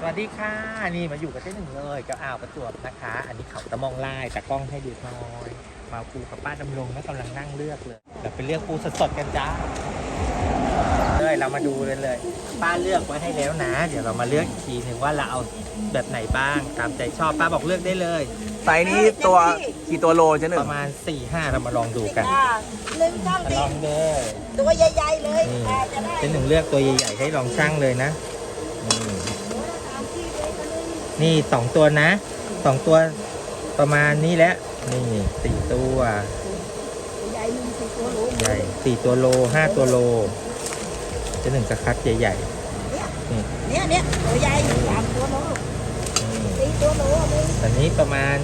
สวัสดีค่ะ นี่มาอยู่กับเจ๊หนึ่งเลยกับอ่าวประจวบนะคะ อันนี้เขาตะมองลายแต่กล้องให้ดูน้อย มาปูกับป้าดำรงนะกำลังนั่งเลือกเลยเดี๋ยวไปเลือกปูสดๆกันจ้าเลยเรามาดูเลยเลย ป้าเลือกไว้ให้แล้วนะ เดี๋ยวเรามาเลือกอีกทีหนึ่งว่าเราเอาแบบไหนบ้างตามใจชอบป้าบอกเลือกได้เลย ไซส์นี้ตัวกี่ตัวโลเจ๊หนึ่ปงระมาณ4ี่ห้าเรามาลองดูกัน อ่าหนึ่งช่างมาสิลองเลย ตัวใหญ่ๆเลยนี่ อ่าจะได้ เจ๊หนึ่งเลือกตัวใหญ่ๆให้ลองช่างเลยนะนี่ต นี่สองตัวนะสองตัวประมาณนี้แหละนี่สี่ตัวใหญ่หนึ่งสี่ตัวโหลใหญ่สี่ตัวโลห้าตัวโลเจะหนึ่งจะคัดใหญ่เนี่ยเนี่ยตัวใหญ่สามตัวโลๆนี่สี่ตัวโลเลยตอนนี้ประมาณ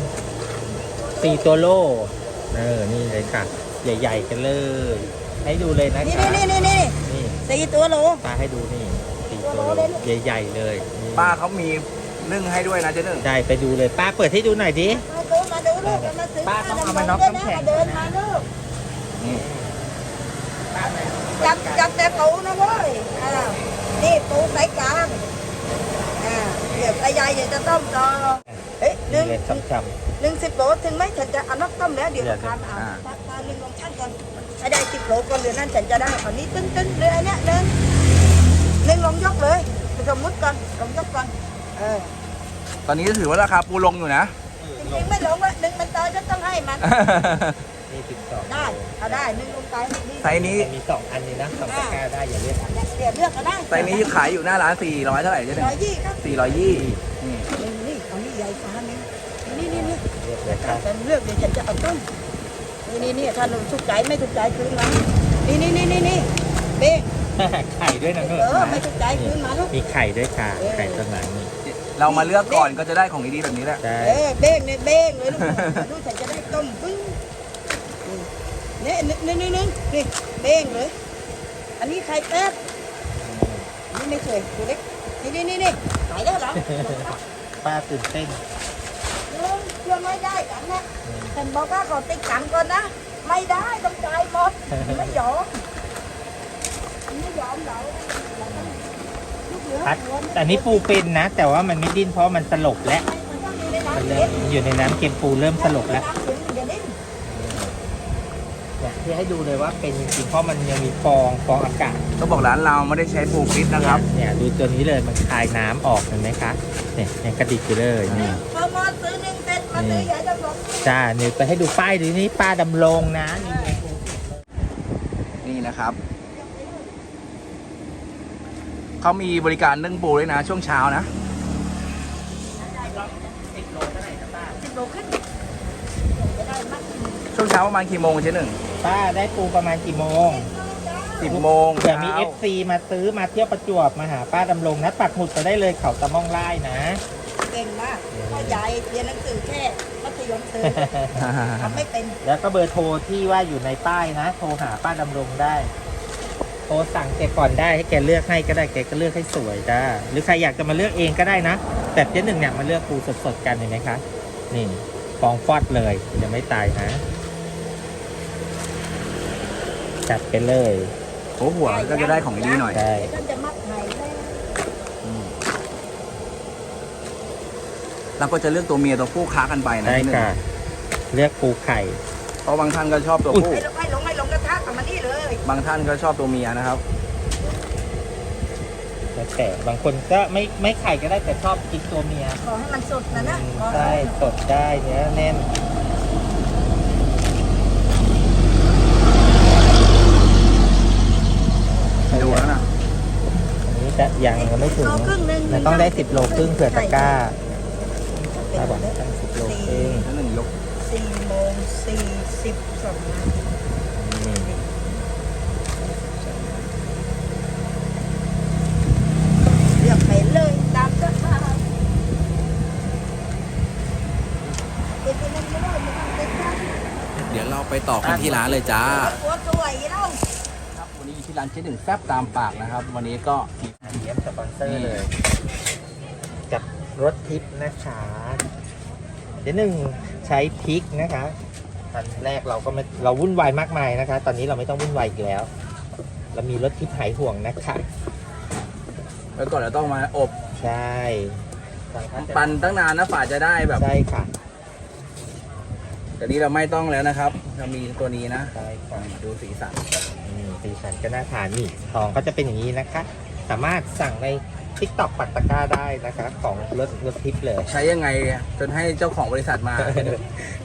สี่ตัวโลเออนี่เลยค่ะ ใหญ่ๆกันเลย ให้ดูเลยนะนี่คะนี่นี่นี่นี่นี่สี่ตัวโลปลาให้ดูนี่สี่ตัวโลใหญ่ๆเลยนี่ป้าเขามี นึ่งให้ด้วยนะเจ๊หนึ่งได้ไปดูเลยป้าเปิดให้ดูหน่อยดิ มาดูมาดูลูกมาซื้อป้าต้องเอามาน็อกน้ำแข็งมาเดินมาลูกนี่จับจับแต่ปูนะเว้ยอ่านี่ปูไซส์กลางอ่าเดี๋ยวใหญ่ๆเดี๋ยวจะต้มต่อเอ๊ะหนี่นึ่งเลยช้ำ หนึ่งสิบโลถึงไหมฉันจะเอาน็อกต้มแล้วเดี๋ยวทานเอาตาตาหนึ่งลงช่างก่อนให้ได้สิบโลก่อนเดือนนั้นฉันจะได้อันนี้ตึ้งตึ้งเรืออันเนี้ยหนึ่งหนึ่งลงยกเลยสมมติก่อนลงยกก่อน เออตอนนี้ถือว่าราคาปูลงอยู่นะ จริงๆไม่ลงละหนึ่งมันเตยก็ต้องให้มันนี่สิบสองได้เอาได้หนึ่งลงไปนี่ไซส์นี้มีสองอันนี้นะสองตะกร้าได้อย่าเรียกอันเดี๋ยวเลือกก็ได้ไซส์นี้ขายอยู่หน้าร้าน 400 เท่าไหร่เจ๊หนึ่ร้องยยี่ครับ420นี่นี่นี่เอานี่ใหญ่ฟ้านี่นี่นี่นี่เรียกเลยครับฉันเลือกเดี๋ยวฉันจะเอาต้มนี่นี่นี่ถ้าหนูถูกใจไม่ถูกใจคืนมานี่นี่นี่นี่นี่เบ้งไข่ด้วยนะเนเอออะไม่ถูกใจคืนมาลูกมีไข่ด้วยค่ะไข่ต้นหลังนี่ เรามาเลือกก่อนก็จะได้ของดีๆแบบนี้แหละได้เออเบ้งเนี่ยเบ้งเลยลูกลูกฉันจะได้ต้มปึ้งนี่นี่นี่นี่นี่เบ้งเลย อันนี้ไข่แป๊บนี่ไม่เคยตัวเล็กนี่นี่นี่นี่หายแล้วเหรอป้าตื่นเต้นลุงเชื่อไม่ได้กันนะฉันบอกว่าขอติ๊กตังค์ก่อนนะ ไม่ได้ต้องจ่ายหมดไม่ยอมไม่ยอมเราเราต้องลูกเหลือ พัดหัวมัแต่อันนี้ปูเป็นนะ แต่ว่ามันไม่ดิ้นเพราะมันสลบแล้วมันต้องอยู่ในน้ำมันเย็เริ่มนอยู่ในน้ำเค็มปูเริ่มสลบแล้วน้ำถึงอย่าดิ้นเนี่ยที่ให้ดูเลยว่าเป็นจริงๆเพราะมันยังมีฟองฟองอากาศต้องบอกร้านเราไม่ได้ใช้ปูฟิตนะครับ เนี่ยดูตัวนี้เลยมันคายน้ำออกเห็นไหมคะเนี่ยยังกระดิกอยู่เลยนี่ พอมาซื้อหนึ่งเซ็ตมาซื้อใหญ่จะบอกจ้าเนี่ยไปให้ดูป้ายดูนี่ป้าดำรงนะนี่ไงนี่นะครับ เขามีบริการนึ่งปูด้วยนะ ช่วงเช้านะสิบโลเท่าไหร่นะป้าสิบโลขึ้นจะได้มัดช่วงเช้าประมาณกี่โมงเจ๊หนึ่งป้าได้ปูประมาณกี่โมงสิบโมงเผื่อมีเช้า FC มาซื้อมาเที่ยวประจวบมาหาป้าดำรงนะปักหมุดไปได้เลยเขาตะม่องไล่นะเก่งมากพ่อใหญ่เรียนหนังสือแค่มัธยมเตยทำไม่เป็น แล้วก็เบอร์โทรที่ว่าอยู่ในป้ายนะ โทรหาป้าดำรงได้ โทรสั่งแกก่อนได้ให้แกเลือกให้ก็ได้แกก็เลือกให้สวยจ้าหรือใครอยากจะมาเลือกเองก็ได้นะ แต่เจ๊หนึ่งเนี่ยมาเลือกปูสดๆกันเห็นไหมคะนี่ฟองฟอดเลยยังไม่ตายนะจัดไปเลยโอ้หัวก็จะได้ของดีหน่อย ได้ท่านจะมัดไห่ได้เราก็จะเลือกตัวเมียตัวผู้ค้ากันไปนะได้ที่หนึ่งค่ะ เลือกปูไข่เพราะบางท่านก็ชอบตัวผู้ ไม่ลงไม่ลงไม่ลง กระทะกับมันนี่เลยบางท่านก็ชอบตัวเมียนะครับ แล้วแต่บางคนก็ไม่ไม่ไข่ก็ได้แต่ชอบกินตัวเมียขอให้มันสดนะนะขอใช่สดได้เนื้อแน่นดูแล้วนะอันนี้จะยังไม่ถึงโลครึ่งหนึงมันต้องได้สิบโลครึ่งเผื่อตะกร้าเป็ถ้าบอกนตั้งสิบโลครึ่งท่านหนึ่งยกสี่โมงสี่สิบสองนาที นี่ เลือกไปเลยตามสภาพเด็กคนนั้นไม่ได้ไม่ต้องเด็กนะ เดี๋ยวเราไป ต่อกันที่ร้านเลยจ้าหัวสวยเล่าครับวันนี้อยู่ที่ร้านเจ๊หนึ่งแซบตามปากนะครับ วันนี้ก็เยี่ยมสปอนเซอร์เลย กับรถทิปนะคะเดี๋ยวหนึ่งใช้พริกนะคะตอนแรกเราก็ไม่เราวุ่นวายมากมายนะคะ ตอนนี้เราไม่ต้องวุ่นวายอีกแล้ว เรามีรถทิปหายห่วงนะคะแล้วก่อนเราต้องมาอบใช่บางท่านจะปั่นตั้งนานนะฝ่าจะได้แบบใช่ค่ะแต่นี้เราไม่ต้องแล้วนะครับ เรามีตัวนี้นะใช่ค่ะดูสีสันอืมสีสันก็น่าทานนี่ทองก็จะเป็นอย่างนี้นะคะ สามารถสั่งในทิกตอกปักตะกร้าได้นะคะ ของรถรถทิปเลย ใช้ยังไงจนให้เจ้าของบริษัทมา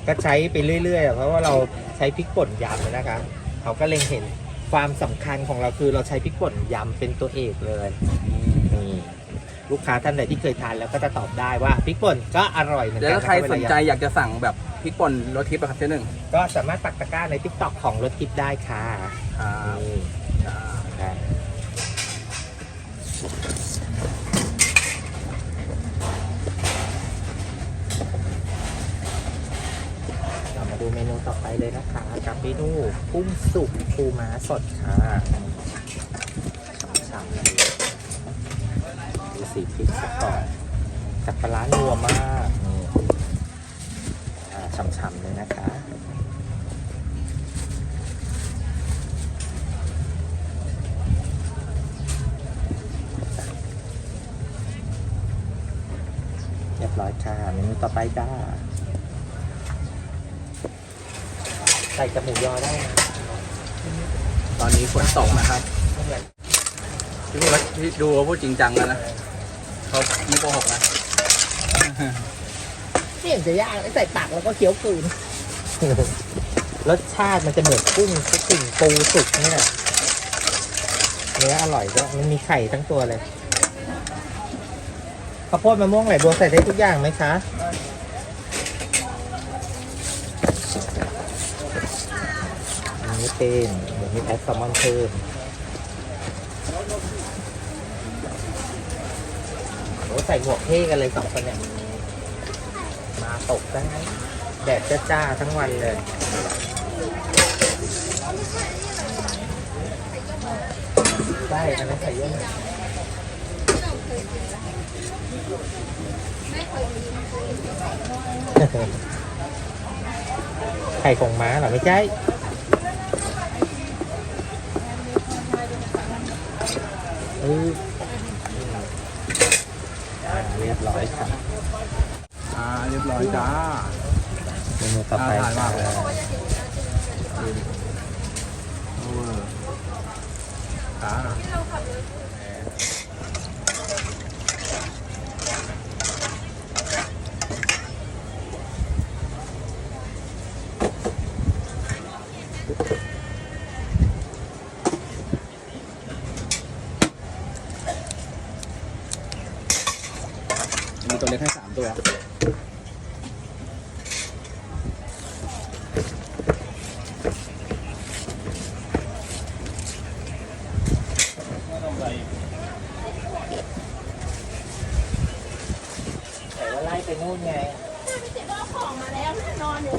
ก็ใช้ไปเรื่อยๆอะเพราะว่าเราใช้พริกป่นยำนะคะ เขาก็เล็งเห็นความสำคัญของเราคือเราใช้พริกป่นยำเป็นตัวเอกเลยนี่ลูกค้าท่านใดที่เคยทานแล้วก็จะตอบได้ว่าพริกป่นก็อร่อยเหมือนเดี๋ยวกันถ้าใคระะสนใจเวลายอยากจะสั่งแบบ พริกป่นรสทิพย์อะครับเจ๊หนึ่งำก็สามารถปักตะกร้าในทิกตอกของรถทิปได้ค่ะครับนี่ครับค่ะเรามาดูเมนูต่อไปเลยนะคะ กับเมนูกุ้งสุกปูม้าสดค่ะฉ่ำๆเลยดูสีพริกซะก่อนกับปลาร้านัวมากนี่อ่าฉ่ำๆเลยนะคะ เรียบร้อยค่ะเมนูต่อไปจ้า ใส่กับหมูยอได้นะตอนนี้ฝนตกนะครับไม่เหมือนที่พูดว่าที่ดูว่าพูดจริงจังแล้วนะเขาไม่โกหกนะเสี่ยงจะยากใส่ปากแล้วก็เคี้ยวคืนรสชาติมันจะเหมือนกุ้งกึ่งปูสุกนี่แหละเนื้ออร่อยด้วยมันมีไข่ทั้งตัวเลย ข้าวโพดมะม่วงไหลบัวใส่ได้ทุกอย่างไหมคะ อันนี้เป็นเดี๋ยวมีแอดแซลมอนเพิ่มโอ้ใส่หมวกเท่กันเลยสองคนเนี่ย มาตกซะงั้แดดจ้าๆทั้งวันเลยได้อันนั้นใส่เยอะหน่อย ไข่ของม้าเหรอไม่ใช่เอออ่าเรียบร้อยค่ะอ่าเรียบร้อยจ้าเมนูต่อไปน่าทานมากเลยค่ะเอออ่า มีตัวเล็กให้สามตัว แต่ พูดไง พี่ติบอกของมาแล้วแม่นอนอยู่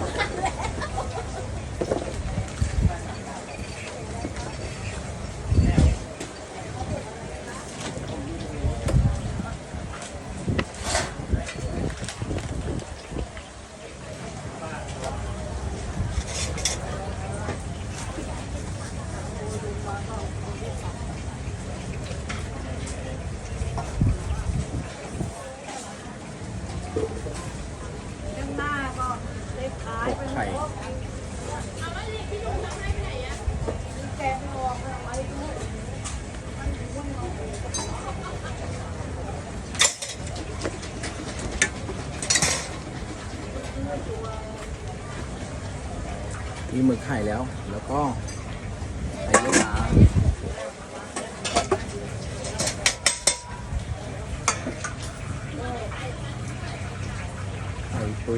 มีหมึกไข่แล้ว แล้วก็ใส่เยี่ยวม้าใส่ปู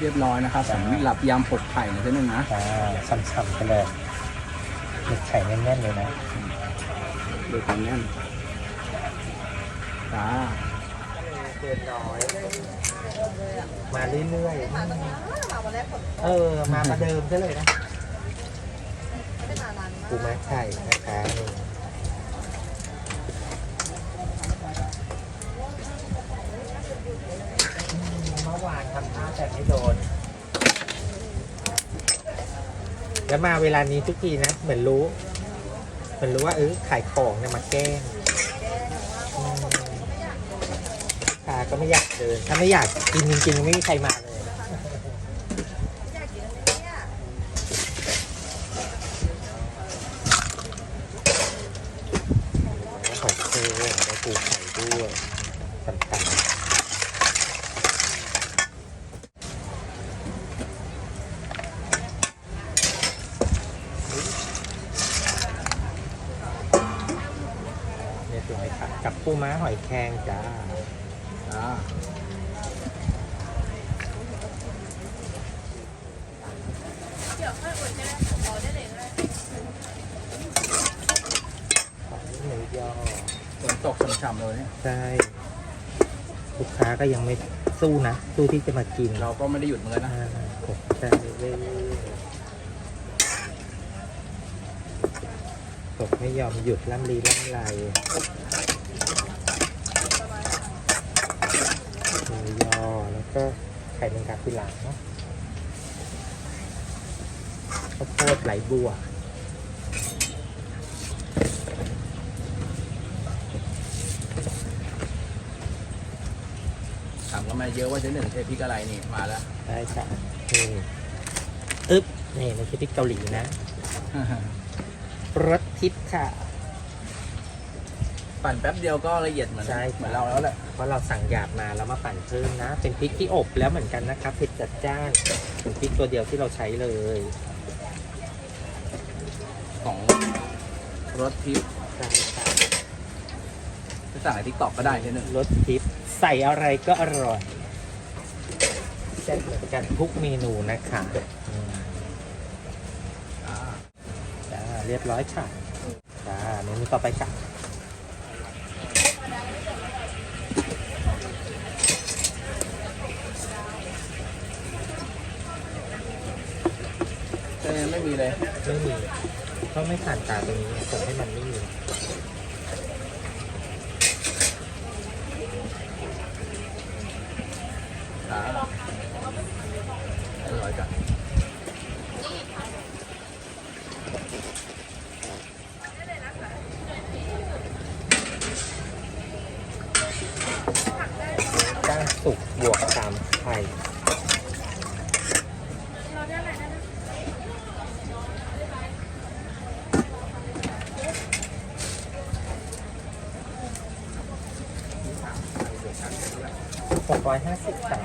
เรียบร้อยนะครับสำหรับยำปกไข่นะเจ๊หนึ่งนะอ่าช่ำๆไปเลยหมึกไข่แน่นๆเลยนะดูความแน่นจ้าเกินน้อยมาเรื่อยๆเออ มาประเดิมซะเลยนะปูม้าไข่นะคะนี่อืมเมื่อวานทำท่าแต่ไม่โดน แล้วมาเวลานี้ทุกทีนะ เหมือนรู้ เหมือนรู้ว่าเออขายของเนี่ยมาแกล้งอืมลูกค้าก็ไม่อยากเดิน ถ้าไม่อยากกินจริงๆไม่มีใครมาเลยขอบคุณได้ปูไข่ด้วยสำคัญเรียบร้อยค่ะกับปู ม้าหอยแครงจ้าจ้าหมูยอฝนตกช่ำๆเลยเนี่ย ใช่ลูกค้าก็ยังไม่สู้นะ สู้ที่จะมากินเราก็ไม่ได้หยุดเหมือนกันนะอ่าผมใช่เว้ยผมไม่ยอมหยุดล่ำลีล่ำไรหมู ยอ แล้วก็ไข่แมงกาทีหลังเนาะข้าวโพดไหลบัวถามกันมาเยอะว่าเจ๊หนึ่งเทพริกอะไรนี่มาแล้ว ได้จ้ะนี่อึ๊บนี่ไม่ใช่พริกเกาหลีนะ รสทิพย์ค่ะ ปั่นแป๊บเดียวก็ละเอียดเหมือนใช่เหมือนเราแล้วแหละเพราะเราสั่งหยาบมาแล้วมาปั่นเพิ่มนะ เป็นพริกที่อบแล้วเหมือนกันนะครับเผ็ดจัดจ้านเป็นพริกตัวเดียวที่เราใช้เลยของรสทิพย์ใช่ค่ะจะสั่งในทิกตอกก็ได้เจ๊หนึ่งรสทิพย์ใส่อะไรก็อร่อยแซ่บเหมือนกันทุกเมนูนะคะอืมอ่าจ้าเรียบร้อยค่ะจ้าเมนูต่อไปค่ะ เจ๊ไม่มีเลย ไม่มีเพราะไม่ผ่านตาตรงนี้ผมให้มันไม่มีจ้าอร่อยจัง 350สาม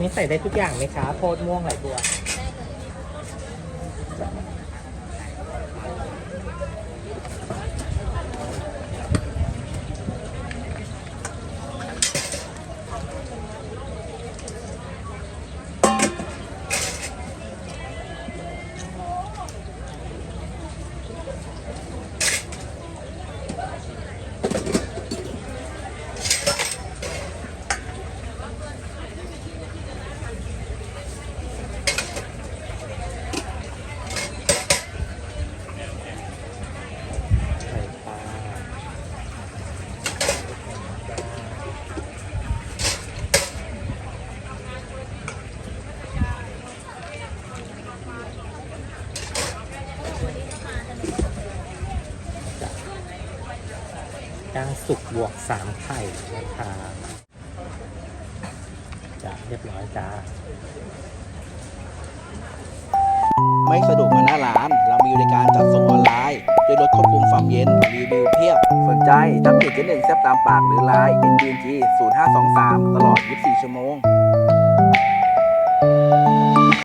นี่ใส่ได้ทุกอย่างไหมคะโพดม่วงไหลบัว ย่างสุกบวกสามไข่นะคะจะเรียบร้อยจ้า ไม่สะดวกมาหน้าร้าน เรามีบริการจัดส่งออนไลน์ด้วยรถควบคุมความเย็นรีวิวเพียบ สนใจตั้งเพจเจ๊หนึ่งแซบตามปากหรือไลน์ NBNG 0523 ตลอด 24 ชั่วโมง